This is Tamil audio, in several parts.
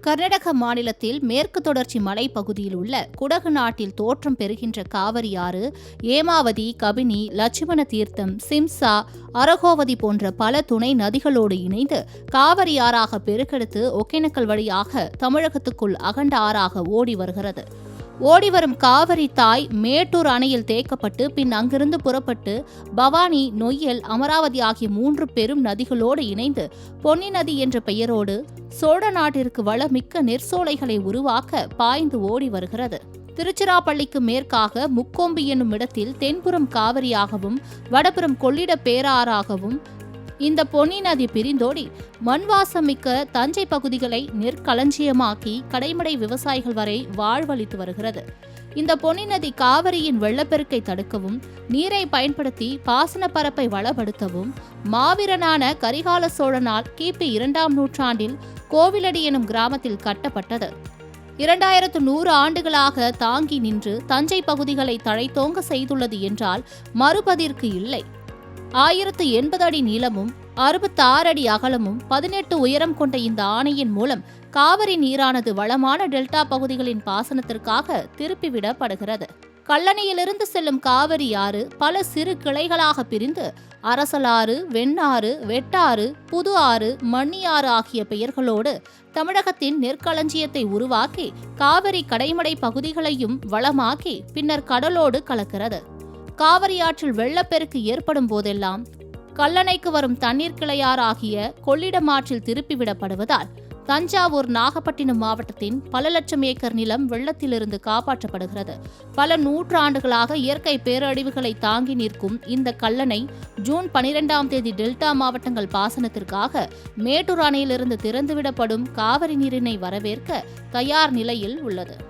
கர்நாடக மாநிலத்தில் மேற்கு தொடர்ச்சி மலைப்பகுதியில் உள்ள குடகு நாட்டில் தோற்றம் பெறுகின்ற காவிரி ஆறு ஏமாவதி கபினி லட்சுமண தீர்த்தம் சிம்சா அரகோவதி போன்ற பல துணை நதிகளோடு இணைந்து காவிரி ஆறாக பெருக்கெடுத்து ஒகேனக்கல் வழியாக தமிழகத்துக்குள் அகண்ட ஆறாக ஓடி வருகிறது. ஓடிவரும் காவிரி தாய் மேட்டூர் அணையில் தேக்கப்பட்டு பின் அங்கிருந்து புறப்பட்டு பவானி நொய்யல் அமராவதி ஆகிய மூன்று பெரும் நதிகளோடு இணைந்து பொன்னி நதி என்ற பெயரோடு சோழ நாட்டிற்கு வளமிக்க நெற்சோலைகளை உருவாக்க பாய்ந்து ஓடி வருகிறது. திருச்சிராப்பள்ளிக்கு மேற்காக முக்கோம்பி என்னும் இடத்தில் தென்புறம் காவிரியாகவும் வடபுறம் கொள்ளிட பேராறாகவும் இந்த பொன்னி நதி பிரிந்தோடி மண்வாசமிக்க தஞ்சை பகுதிகளை நெற்களஞ்சியமாக்கி கடைமடை விவசாயிகள் வரை வாழ்வளித்து வருகிறது. இந்த பொன்னி நதி காவிரியின் வெள்ளப்பெருக்கை தடுக்கவும் நீரை பயன்படுத்தி பாசன பரப்பை வளப்படுத்தவும் மாவீரனான கரிகால சோழனால் கிபி இரண்டாம் நூற்றாண்டில் கோவிலடி எனும் கிராமத்தில் கட்டப்பட்டது. இரண்டாயிரத்து நூறு ஆண்டுகளாக தாங்கி நின்று தஞ்சை பகுதிகளை தழைத்தோங்க செய்துள்ளது என்றால் மறுபதிற்கு இல்லை. ஆயிரத்து எண்பது அடி நீளமும் அறுபத்தாறு அடி அகலமும் பதினெட்டு உயரம் கொண்ட இந்த ஆணையின் மூலம் காவிரி நீரானது வளமான டெல்டா பகுதிகளின் பாசனத்திற்காக திருப்பிவிடப்படுகிறது. கல்லணையிலிருந்து செல்லும் காவிரி ஆறு பல சிறு கிளைகளாக பிரிந்து அரசலாறு வெண்ணாறு வெட்டாறு புது ஆறு மண்ணியாறு ஆகிய பெயர்களோடு தமிழகத்தின் நெற்களஞ்சியத்தை உருவாக்கி காவிரி கடைமடை பகுதிகளையும் வளமாக்கி பின்னர் கடலோடு கலக்கிறது. காவிரி ஆற்றில் வெள்ளப்பெருக்கு ஏற்படும் போதெல்லாம் கல்லணைக்கு வரும் தண்ணீர் கிளையார் ஆகிய கொள்ளிடம் ஆற்றில் திருப்பிவிடப்படுவதால் தஞ்சாவூர் நாகப்பட்டினம் மாவட்டத்தின் பல லட்சம் ஏக்கர் நிலம் வெள்ளத்திலிருந்து காப்பாற்றப்படுகிறது. பல நூற்றாண்டுகளாக இயற்கை பேரழிவுகளை தாங்கி நிற்கும் இந்த கல்லணை ஜூன் பனிரெண்டாம் தேதி டெல்டா மாவட்டங்கள் பாசனத்திற்காக மேட்டூர் அணையிலிருந்து திறந்துவிடப்படும் காவிரி நீரினை வரவேற்க தயார் நிலையில் உள்ளது.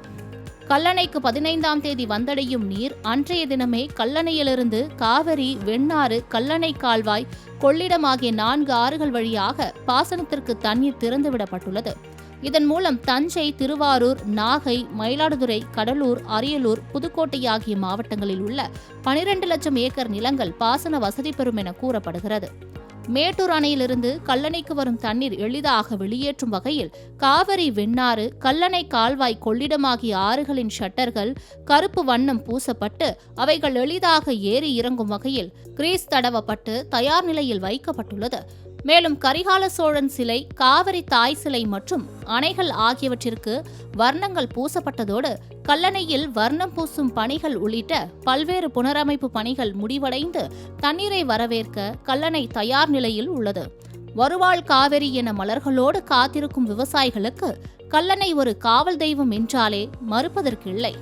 கல்லணைக்கு பதினைந்தாம் தேதி வந்தடையும் நீர் அன்றைய தினமே கல்லணையிலிருந்து காவிரி வெண்ணாறு கல்லணை கால்வாய் கொள்ளிடம் ஆகிய நான்கு ஆறுகள் வழியாக பாசனத்திற்கு தண்ணீர் திறந்துவிடப்பட்டுள்ளது. இதன் மூலம் தஞ்சை திருவாரூர் நாகை மயிலாடுதுறை கடலூர் அரியலூர் புதுக்கோட்டை ஆகிய மாவட்டங்களில் உள்ள பனிரெண்டு லட்சம் ஏக்கர் நிலங்கள் பாசன வசதி பெறும் என கூறப்படுகிறது. மேட்டூர் அணையிலிருந்து கல்லணைக்கு வரும் தண்ணீர் எளிதாக வெளியேற்றும் வகையில் காவிரி வெண்ணாறு கல்லணை கால்வாய் கொள்ளிடம் ஆகிய ஆறுகளின் ஷட்டர்கள் கருப்பு வண்ணம் பூசப்பட்டு அவைகள் எளிதாக ஏறி இறங்கும் வகையில் கிரீஸ் தடவப்பட்டு தயார் நிலையில் வைக்கப்பட்டுள்ளது. மேலும் கரிகால சோழன் சிலை காவிரி தாய் சிலை மற்றும் அணைகள் ஆகியவற்றிற்கு வர்ணங்கள் பூசப்பட்டதோடு கல்லணையில் வர்ணம் பூசும் பணிகள் உள்ளிட்ட பல்வேறு புனரமைப்பு பணிகள் முடிவடைந்து தண்ணீரை வரவேற்க கல்லணை தயார் நிலையில் உள்ளது. வருவாள் காவிரி என மலர்களோடு காத்திருக்கும் விவசாயிகளுக்கு கல்லணை ஒரு காவல் தெய்வம் என்றாலே மறுப்பதற்கில்லை